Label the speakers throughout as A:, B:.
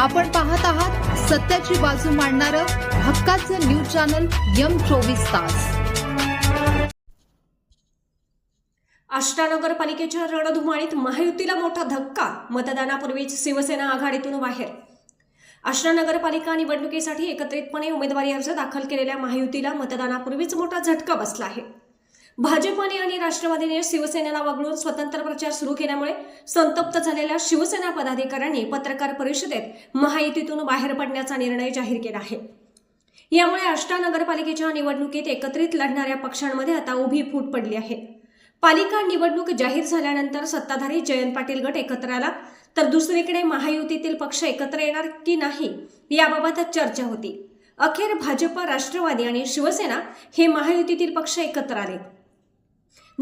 A: आपण पाहत आहात सत्याची बाजू मांडणारं हक्काचं न्यूज चॅनल यम चोवीस तास.
B: आष्टा नगरपालिकेच्या रणधुमाळीत महायुतीला मोठा धक्का मतदानापूर्वीच शिवसेना आघाडीतून बाहेर. आष्टा नगरपालिका निवडणुकीसाठी एकत्रितपणे उमेदवारी अर्ज दाखल केलेल्या महायुतीला मतदानापूर्वीच मोठा झटका बसला आहे. भाजपने आणि राष्ट्रवादीने शिवसेनेला वगळून स्वतंत्र प्रचार सुरू केल्यामुळे संतप्त झालेल्या शिवसेना पदाधिकाऱ्यांनी पत्रकार परिषदेत महायुतीतून बाहेर पडण्याचा निर्णय जाहीर केला आहे. यामुळे आष्टा नगरपालिकेच्या निवडणुकीत एकत्रित लढणाऱ्या पक्षांमध्ये आता उभी फूट पडली आहे. पालिका निवडणूक जाहीर झाल्यानंतर सत्ताधारी जयंत पाटील गट एकत्र आला तर दुसरीकडे महायुतीतील पक्ष एकत्र येणार की नाही याबाबत चर्चा होती. अखेर भाजप राष्ट्रवादी आणि शिवसेना हे महायुतीतील पक्ष एकत्र आले.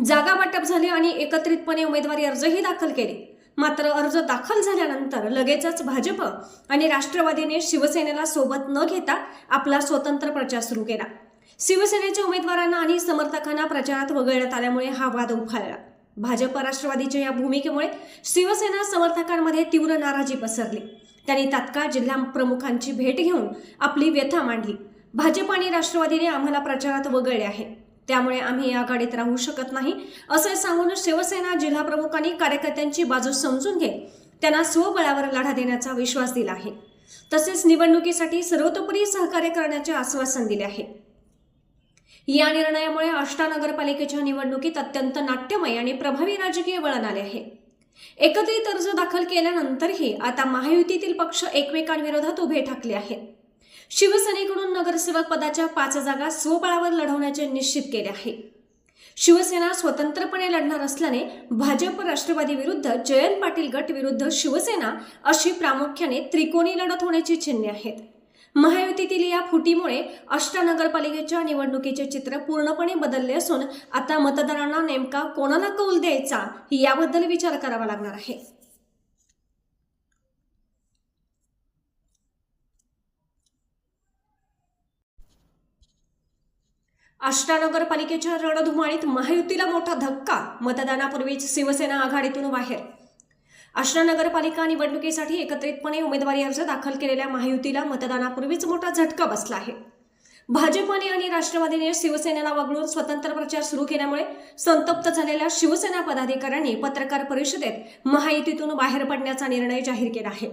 B: जागा वाटप झाले आणि एकत्रितपणे उमेदवारी अर्जही दाखल केले. मात्र अर्ज दाखल झाल्यानंतर लगेचच भाजप आणि राष्ट्रवादीने शिवसेनेला सोबत न घेता आपला स्वतंत्र प्रचार सुरू केला. शिवसेनेच्या उमेदवारांना आणि समर्थकांना प्रचारात वगळण्यात आल्यामुळे हा वाद उफाळला. भाजप राष्ट्रवादीच्या या भूमिकेमुळे शिवसेना समर्थकांमध्ये तीव्र नाराजी पसरली. त्यांनी तात्काळ जिल्हा प्रमुखांची भेट घेऊन आपली व्यथा मांडली. भाजप आणि राष्ट्रवादीने आम्हाला प्रचारात वगळले आहे. त्यामुळे आम्ही या आघाडीत राहू शकत नाही. असे सांगून शिवसेना जिल्हा प्रमुखांनी कार्यकर्त्यांची बाजू समजून घेत त्यांना स्वबळावर लढा देण्याचा विश्वास दिला आहे. तसेच निवडणुकीसाठी सर्वतोपरी सहकार्य करण्याचे आश्वासन दिले आहे. या निर्णयामुळे आष्टा नगरपालिकेच्या निवडणुकीत अत्यंत नाट्यमय आणि प्रभावी राजकीय वळण आले आहे. एकत्रित अर्ज दाखल केल्यानंतरही आता महायुतीतील पक्ष एकमेकांविरोधात उभे ठाकले आहेत. शिवसेनेकडून नगरसेवक पदाच्या पाच जागा स्वबळावर लढवण्याचे निश्चित केले आहे. शिवसेना स्वतंत्रपणे लढणार असल्याने भाजप राष्ट्रवादी विरुद्ध जयंत पाटील गट विरुद्ध शिवसेना अशी प्रामुख्याने त्रिकोणी लढत होण्याची चिन्हे आहेत. महायुतीतील या फुटीमुळे अष्टा नगरपालिकेच्या निवडणुकीचे चित्र पूर्णपणे बदलले असून आता मतदारांना नेमका कोणाला कौल द्यायचा याबद्दल विचार करावा लागणार आहे. आष्टा नगरपालिकेच्या रणधुमाळीत महायुतीला मोठा धक्का मतदानापूर्वीच शिवसेना आघाडीतून बाहेर. आष्टा नगरपालिका निवडणुकीसाठी एकत्रितपणे उमेदवारी अर्ज दाखल केलेल्या महायुतीला मतदानापूर्वीच मोठा झटका बसला आहे. भाजपने आणि राष्ट्रवादीने शिवसेनेला वगळून स्वतंत्र प्रचार सुरू केल्यामुळे संतप्त झालेल्या शिवसेना पदाधिकाऱ्यांनी पत्रकार परिषदेत महायुतीतून बाहेर पडण्याचा निर्णय जाहीर केला आहे.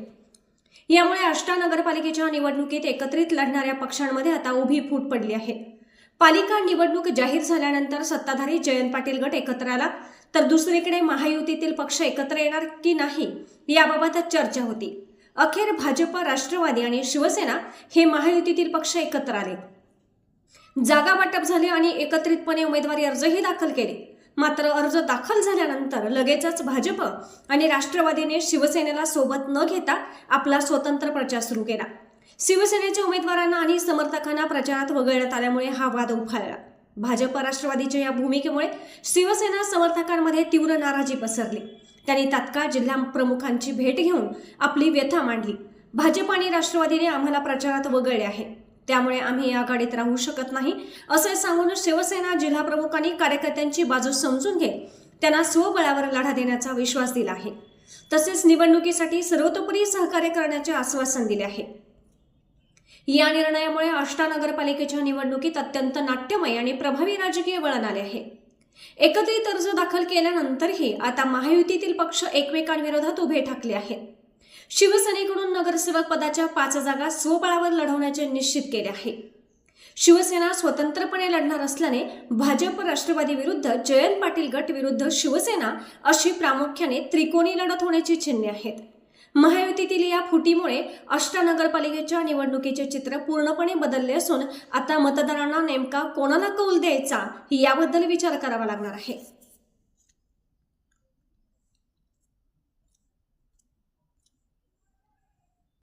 B: यामुळे आष्टा नगरपालिकेच्या निवडणुकीत एकत्रित लढणाऱ्या पक्षांमध्ये आता उभी फूट पडली आहे. पालिका निवडणूक जाहीर झाल्यानंतर सत्ताधारी जयंत पाटील गट एकत्र आला. तर दुसरीकडे महायुतीतील पक्ष एकत्र येणार की नाही याबाबत चर्चा होती. अखेर भाजप राष्ट्रवादी आणि शिवसेना हे महायुतीतील पक्ष एकत्र आले. जागा वाटप झाले आणि एकत्रितपणे उमेदवारी अर्जही दाखल केले. मात्र अर्ज दाखल झाल्यानंतर लगेचच भाजप आणि राष्ट्रवादीने शिवसेनेला सोबत न घेता आपला स्वतंत्र प्रचार सुरू केला. शिवसेनेच्या उमेदवारांना आणि समर्थकांना प्रचारात वगळण्यात आल्यामुळे हा वाद उफाळला. भाजप राष्ट्रवादीच्या या भूमिकेमुळे शिवसेना समर्थकांमध्ये तीव्र नाराजी पसरली. त्यांनी तात्काळ जिल्हा प्रमुखांची भेट घेऊन आपली व्यथा मांडली. भाजप आणि राष्ट्रवादीने आम्हाला प्रचारात वगळले आहे. त्यामुळे आम्ही या आघाडीत राहू शकत नाही असे सांगून शिवसेना जिल्हा प्रमुखांनी कार्यकर्त्यांची बाजू समजून घेत त्यांना स्वबळावर लढा देण्याचा विश्वास दिला आहे. तसेच निवडणुकीसाठी सर्वतोपरी सहकार्य करण्याचे आश्वासन दिले आहे. या निर्णयामुळे आष्टा नगरपालिकेच्या निवडणुकीत अत्यंत नाट्यमय आणि प्रभावी राजकीय वळण आले आहे. एकत्रित अर्ज दाखल केल्यानंतरही आता महायुतीतील पक्ष एकमेकांविरोधात उभे ठाकले आहेत. शिवसेनेकडून नगरसेवक पदाच्या पाच जागा स्वबळावर लढवण्याचे निश्चित केले आहे. शिवसेना स्वतंत्रपणे लढणार असल्याने भाजप राष्ट्रवादी विरुद्ध जयंत पाटील गट विरुद्ध शिवसेना अशी प्रामुख्याने त्रिकोणी लढत होण्याची चिन्हे आहेत. महायुतीतील या फुटीमुळे अष्टा नगरपालिकेच्या निवडणुकीचे चित्र पूर्णपणे बदलले असून आता मतदारांना नेमका कोणाला कौल द्यायचा याबद्दल विचार करावा लागणार आहे.